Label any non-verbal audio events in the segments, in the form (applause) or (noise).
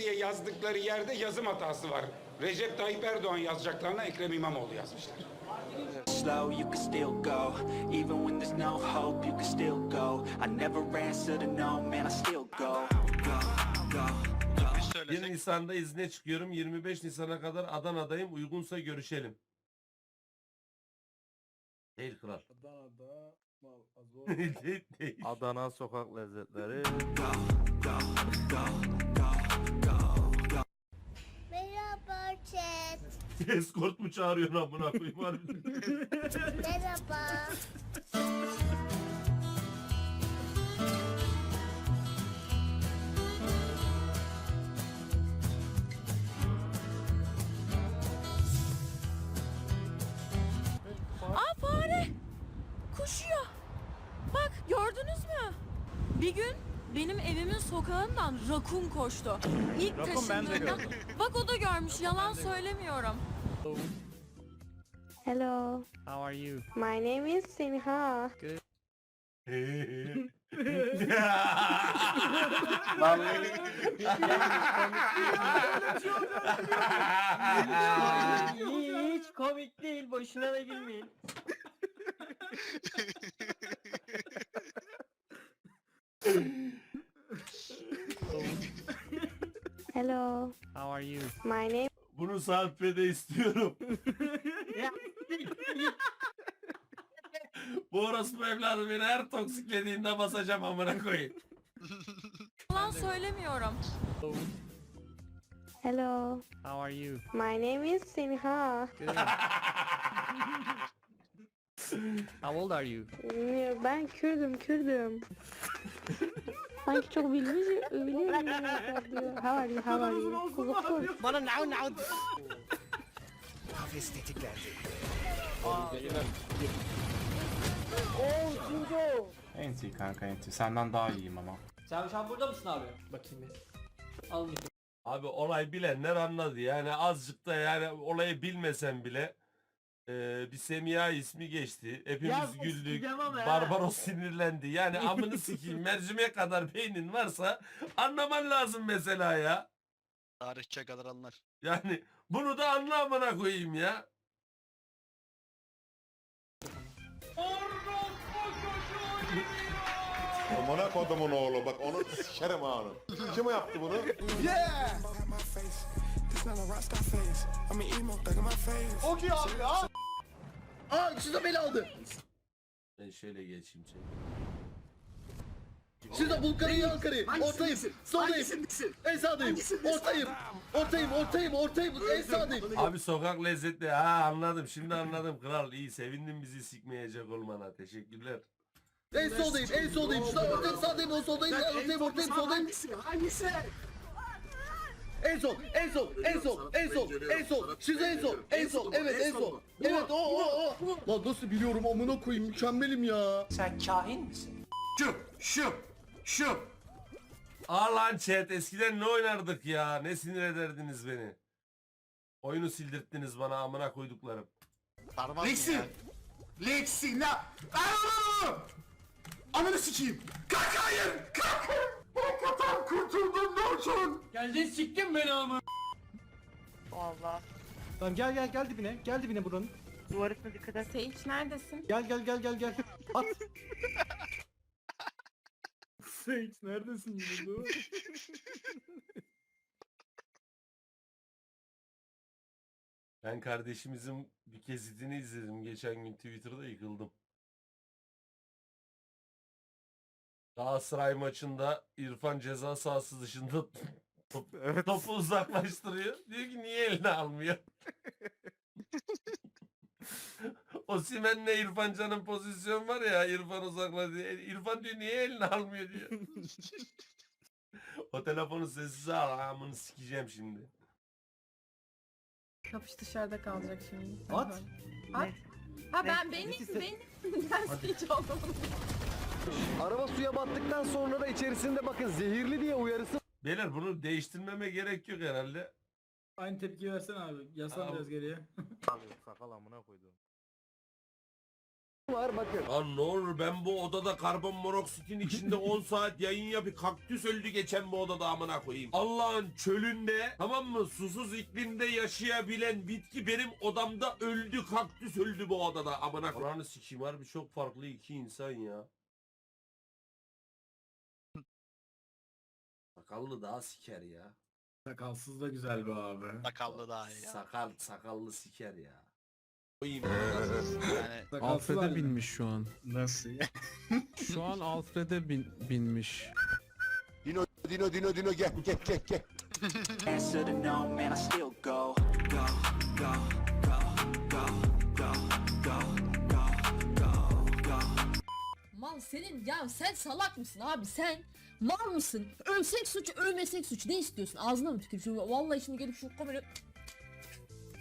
diye yazdıkları yerde yazım hatası var. Recep Tayyip Erdoğan yazacaklarına Ekrem İmamoğlu yazmışlar. slow, you can still go. Even when there's no hope, you can still go. I never answer to no, man, I still go. Go, go, go. 1 Nisan'da izne çıkıyorum. 25 Nisan'a kadar Adana'dayım. Uygunsa görüşelim. Değil kral. Adana'da. (laughs) Adana sokak lezzetleri. Go, go, chat. (laughs) Escort mu çağırıyorsun amına koyayım harbiden? Merhaba. Aa fare! Koşuyor. Bak gördünüz mü? Bir gün benim evimin sokağından rakun koştu. İlk taşındığında... Bak o da görmüş yalan söylemiyorum. Hello. How are you? My name is Sinha. Hiç komik değil. Boşuna da gülmeyin. Hello. How are you? My name Bunu Sarpe'de istiyorum. (laughs) Bu orospu evladı beni her toksiklediğinde basacağım amına koyayım. Yalan söylemiyorum. Hello. How are you? My name is Sinha. (laughs) How old are you? Bilmiyorum, Ben Kürdüm, Kürdüm. Sanki çok bilmiş, biliyorum. diyor. How are you, how are you? Kuzum. Bana now now. Enti kanka enti. Senden daha iyiyim ama. Sen şu an burada mısın abi? Bakayım bir. Al. Abi olay bilenler anladı yani azıcık da yani olayı bilmesen bile eee, bir Semiha ismi geçti. Hepimiz Ya bu güldük. sikeceğim ama ya. Barbaros sinirlendi. Yani amını (laughs) sikeyim mercimek kadar beynin varsa anlaman lazım mesela ya. Tarihçe kadar anlar. Yani bunu da anla amına koyayım ya. Amına kodumun oğlu bak onu sikerim ha onu. Kim yaptı bunu? Okey abi ya. Aa şurada beni aldı. Ben şöyle geçeyim seni. Şurada Bulgar'ı Ankara'yı. Ortayım. Soldayım. En sağdayım. Ortayım. Ortayım. Ortayım. Ortayım. En sağdayım. Abi sokak lezzetli. Ha anladım. Şimdi anladım kral. İyi sevindim bizi sikmeyecek olmana. Teşekkürler. En soldayım. En soldayım. Şurada ortayım. Sağdayım. O soldayım. Ortayım. Ortayım. Soldayım. En sol, en sol, en sol, en sol, en sol. Şurada en sol, en sol. Evet, en sol. Evet, o, o, o. Lan nasıl biliyorum amına koyayım mükemmelim ya. Sen kahin misin? Şu, şu, şu. Aa lan chat eskiden ne oynardık ya? Ne sinir ederdiniz beni? Oyunu sildirttiniz bana amına koyduklarım. Sarmaz mı ya? Lexi ne? Ananı sikeyim. Kalk hayır. Kalk. Hakikaten kurtuldum Norçun. Geldin siktin beni ama. Valla. Tamam gel gel gel dibine. Gel dibine buranın. Duvarısına dikkat et. Sage neredesin? Gel gel gel gel gel. At. (laughs) Sage neredesin yine Ben kardeşimizin bir kesitini izledim. Geçen gün Twitter'da yıkıldım. Galatasaray maçında İrfan ceza sahası dışında (laughs) top, topu uzaklaştırıyor. Diyor ki niye eline almıyor? (laughs) Osimhen'le İrfan Can'ın pozisyon var ya İrfan uzaklaştırıyor. İrfan diyor niye eline almıyor diyor. (laughs) o telefonu sessize al. Amını sikeceğim şimdi. Kapış dışarıda kalacak şimdi. At. At. Ha ben sistem- benim ben oldum. Araba suya battıktan sonra da içerisinde bakın zehirli diye uyarısı Beyler bunu değiştirmeme gerek yok herhalde. Aynı tepki versene abi. Yaslan Abi. biraz geriye. Sakal amına koydum. var bakın. Lan ne olur ben bu odada karbon monoksitin içinde (laughs) 10 saat yayın yapıp kaktüs öldü geçen bu odada amına koyayım. Allah'ın çölünde tamam mı susuz iklimde yaşayabilen bitki benim odamda öldü kaktüs öldü bu odada amına koyayım. Ananı sikeyim harbi çok farklı iki insan ya. Sakallı daha siker ya. Sakalsız da güzel be abi. Sakallı daha iyi ya. Sakal sakallı siker ya. Koyayım. Yani (laughs) Sakalsız Alfred'e hali. binmiş şu an. Nasıl ya? (laughs) Şu an Alfred'e bin, binmiş. Dino Dino Dino Dino gel gel gel gel. Answer to no, man, I still go, go, go, go, go, go, go, go, go, go. Mal senin ya sen salak mısın abi sen? Mal mısın? Ölsek suç, ölmesek suç. Ne istiyorsun? Ağzına mı tükürüyorsun? Vallahi şimdi gelip şu kamerayı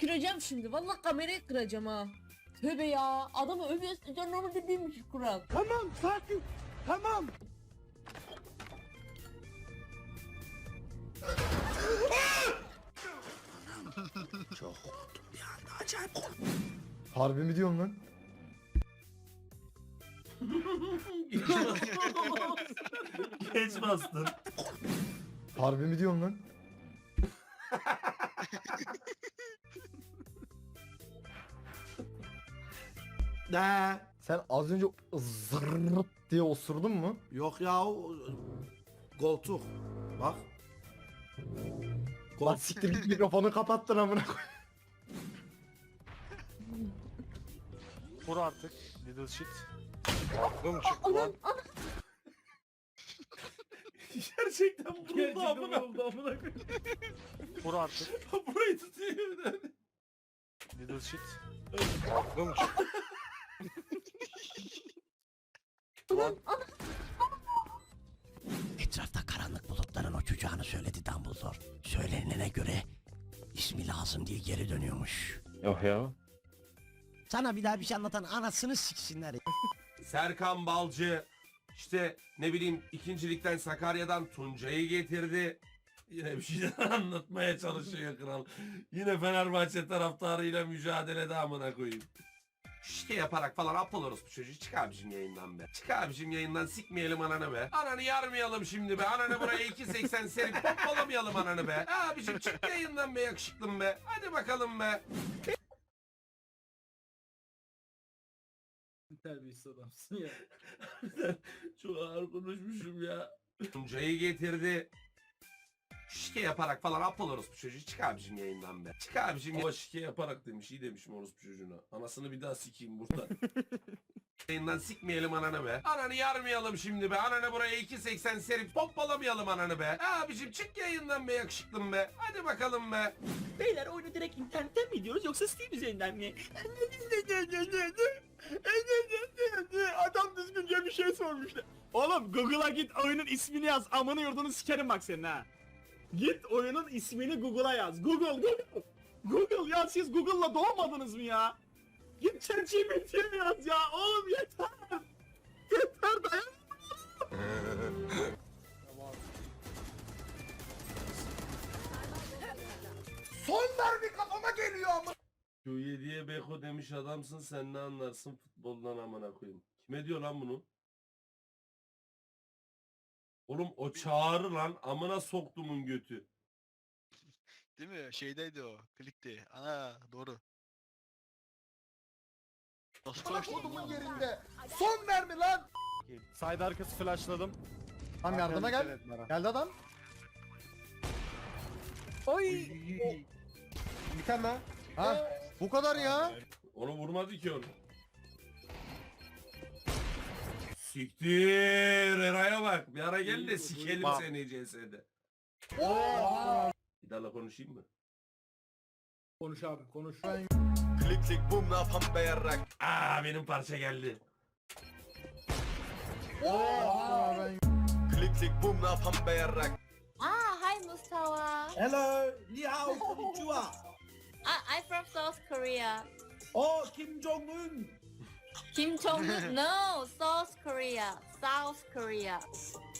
kıracağım şimdi. Vallahi kamerayı kıracağım ha. Tövbe ya. Adamı övüyorsun. Canımı dediğim kural. Tamam sakin. Tamam. Harbi mi diyorsun lan? (laughs) Geç bastın. Harbi mi diyorsun lan? (laughs) Ne? Sen az önce zırrt diye osurdun mu? Yok ya o- koltuk. Bak. Lan siktir git mikrofonu kapattın amına koy. Vur artık. Little shit. Gerçekten vuruldu amına. oldu amına koyayım. Vur artık. (laughs) Burayı tutuyor. Little shit. Etrafta karanlık bulutların uçacağını söyledi Dumbledore. Söylenene göre ismi lazım diye geri dönüyormuş. Yok ya. Sana bir daha bir şey anlatan anasını siksinler. Serkan Balcı işte ne bileyim ikincilikten Sakarya'dan Tuncay'ı getirdi. Yine bir şeyler (laughs) anlatmaya çalışıyor kral. Yine Fenerbahçe taraftarıyla mücadelede amına koyayım. Şike yaparak falan aptal orospu çocuğu çık abicim yayından be. Çık abicim yayından sikmeyelim ananı be. Ananı yarmayalım şimdi be. Ananı buraya 2.80 serip (laughs) pompalamayalım ananı be. Abicim çık yayından be yakışıklım be. Hadi bakalım be. Terbiyesiz adamsın ya. (laughs) Çok ağır konuşmuşum ya. Tuncay'ı getirdi. Şike yaparak falan aptal orospu çocuğu çık abicim yayından be. Çık abicim. Ama şike yaparak demiş iyi demişim orospu çocuğuna. Anasını bir daha sikeyim burada. (laughs) yayından sikmeyelim ananı be. Ananı yarmayalım şimdi be. Ananı buraya 2.80 serip pompalamayalım ananı be. Abicim çık yayından be yakışıklım be. Hadi bakalım be. Beyler oyunu direkt internetten mi ediyoruz yoksa Steam üzerinden mi? (laughs) Adam düzgünce bir şey sormuşlar. Oğlum Google'a git oyunun ismini yaz. Amanı yurdunu sikerim bak senin ha. Git oyunun ismini Google'a yaz. Google Google. Google ya siz Google'la doğmadınız mı ya? Git ChatGPT'ye yaz ya. Oğlum yeter. Yeter dayan. Son mermi kafama geliyor ama. Q7'ye Beko demiş adamsın sen ne anlarsın futboldan amına koyayım. Kime diyor lan bunu? Oğlum o çağrı lan amına soktumun götü. Değil mi? Şeydeydi o. Klikti. Ana doğru. Bana kodumun yerinde. Son mermi lan. Side arkası flashladım. Tamam yardıma gel. Geldi adam. Oy. Bir tane daha. Ha, bu kadar ya. Onu vurmadı ki onu. Siktir Eray'a bak. Bir ara gel de sikelim Bak. seni CS'de. Bir daha konuşayım mı? Konuş abi konuş. Klik klik bum ne yapam be yarrak. Aa benim parça geldi. Klik klik bum ne yapam be yarrak. Ah, hi Mustafa. Hello, ni hao, konnichiwa. I, I'm from South Korea. Oh, Kim Jong Un. Kim Jong-un? (laughs) no, South Korea. South Korea.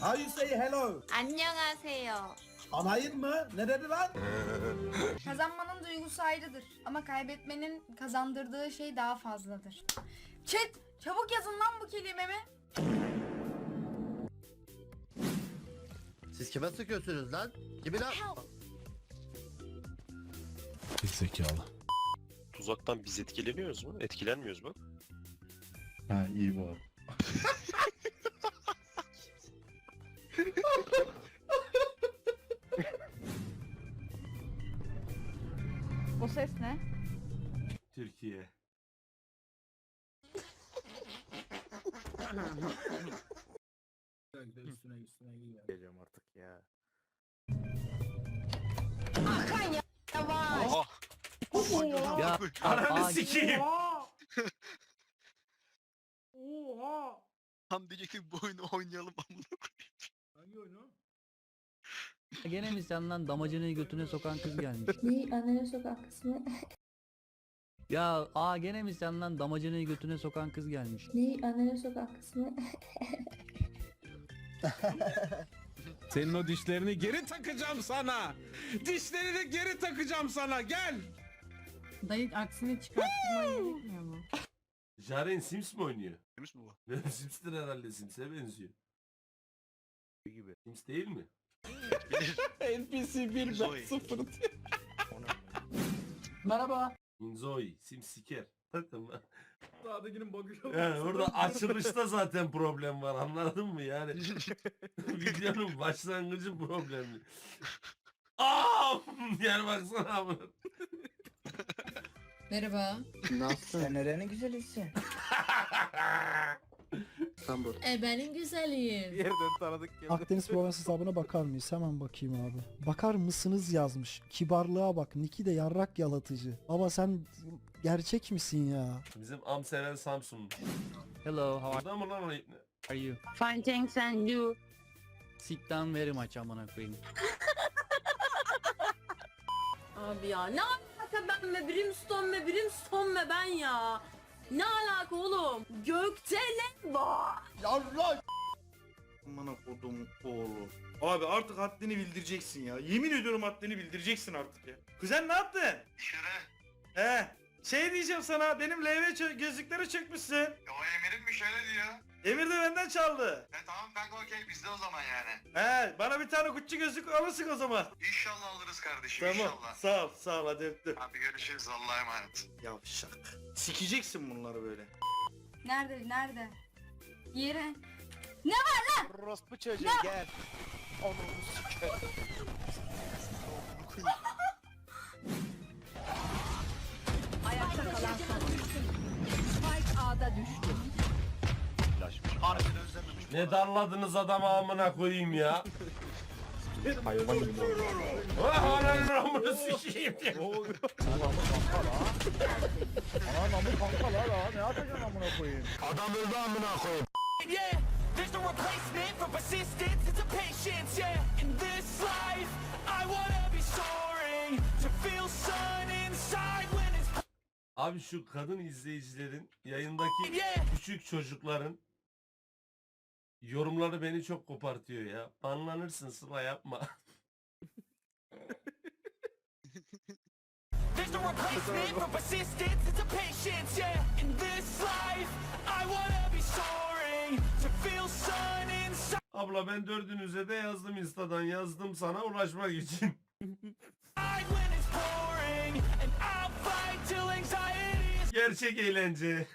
How you say hello? 안녕하세요. Anayın mı? Ne dedi lan? (laughs) Kazanmanın duygusu ayrıdır ama kaybetmenin kazandırdığı şey daha fazladır. Chat Çabuk yazın lan bu kelimemi. Siz kime sıkıyorsunuz lan? Kimi lan? Zekalı. Tuzaktan biz etkileniyoruz mu? Etkilenmiyoruz mu? Ha iyi bu. O ses ne? Türkiye. Üstüne üstüne giy. Geliyorum artık ya. Oha! Ya Ananı sikeyim. (laughs) (laughs) Oha! Tam diyecektim bu oyunu oynayalım amına Hangi oyunu? gene mi sen lan damacını götüne sokan kız gelmiş. Ne anne sokak kısmı? (laughs) Ya aa gene mi sen lan damacını götüne sokan kız gelmiş. Ne anne sokak kısmı? (laughs) Senin o dişlerini geri takacağım sana. Dişlerini geri takacağım sana. Gel. Dayı aksini çıkartma gerekmiyor mu? Jaren Sims mi oynuyor? Temiz mi bu? (laughs) Sims'tir herhalde Sims'e benziyor. gibi. Sims değil mi? NPC 1 Zoe. ben 0 Merhaba. Inzoi, Sims siker. (laughs) Tamam. Sağdakinin bakışı Yani burada (laughs) açılışta zaten problem var anladın mı yani? Videonun başlangıcı problemli. Aa! Yani baksana abi. Merhaba. Nasılsın? Sen nerenin güzelisin? (laughs) İstanbul. E benim güzelim. Yerden tanıdık geldi. Akdeniz Provence hesabına bakar mıyız? Hemen bakayım abi. Bakar mısınız yazmış. Kibarlığa bak. Niki de yarrak yalatıcı. Ama sen gerçek misin ya? Bizim am seven Samsun. Hello, how Burada mı lan o ipne? are you? Fine thanks and you. Sit down very much amına koyayım. (laughs) Abi ya ne alaka ben ve Brimstone ve Brimstone ve ben ya. Ne alaka oğlum? Gökte ne var? Allah! Amına kodum oğlu. Abi artık haddini bildireceksin ya. Yemin ediyorum haddini bildireceksin artık ya. Kuzen ne yaptın? Dışarı. He. Şey diyeceğim sana benim LV gözlükleri çökmüşsün. O Emir'in bir şöyle diyor. Emir de benden çaldı. E tamam kanka okey bizde o zaman yani. He bana bir tane Gucci gözlük alırsın o zaman. İnşallah alırız kardeşim Tamam sağ ol sağ ol hadi öptüm. Hadi görüşürüz Allah'a emanet. Yavşak. Sikeceksin bunları böyle. Nerede nerede? Yere. Orospu çocuğu gel. Onu siker. Ayakta kalan son. Spike A'da düştü. Harbiden özlememiş. Ne darladınız adamı amına koyayım ya. Hayvan gibi oldu. Ah ananın amını sikeyim ya. Ana namı kanka la la. Ne yapacaksın amına koyayım? Adam öldü amına koyayım. Yeah, there's no replacement for persistence and some patience, yeah. In this life, I wanna be soaring to feel sun inside when it's Abi şu kadın izleyicilerin yayındaki yeah. küçük çocukların yorumları beni çok kopartıyor ya. Banlanırsın Sıla yapma. There's no replacement for persistence and some patience, yeah. In this life, I wanna be soaring to feel sun inside Abla ben dördünüze de yazdım instadan yazdım sana ulaşmak için. (laughs) when it's pouring, and I'll fight till anxiety is Gerçek eğlence.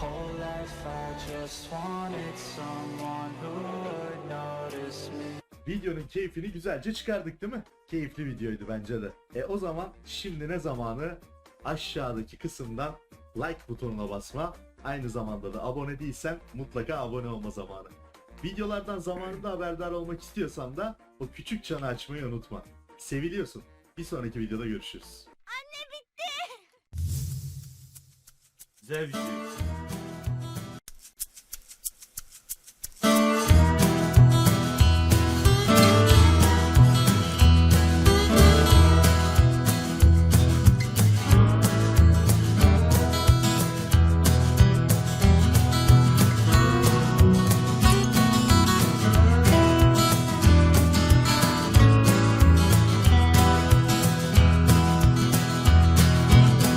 Whole life I just wanted someone who would notice me. Videonun keyfini güzelce çıkardık değil mi? Keyifli videoydu bence de. E o zaman şimdi ne zamanı? Aşağıdaki kısımdan like butonuna basma. Aynı zamanda da abone değilsen mutlaka abone olma zamanı. Videolardan zamanında haberdar olmak istiyorsan da o küçük çanı açmayı unutma. Seviliyorsun. Bir sonraki videoda görüşürüz. Zevki.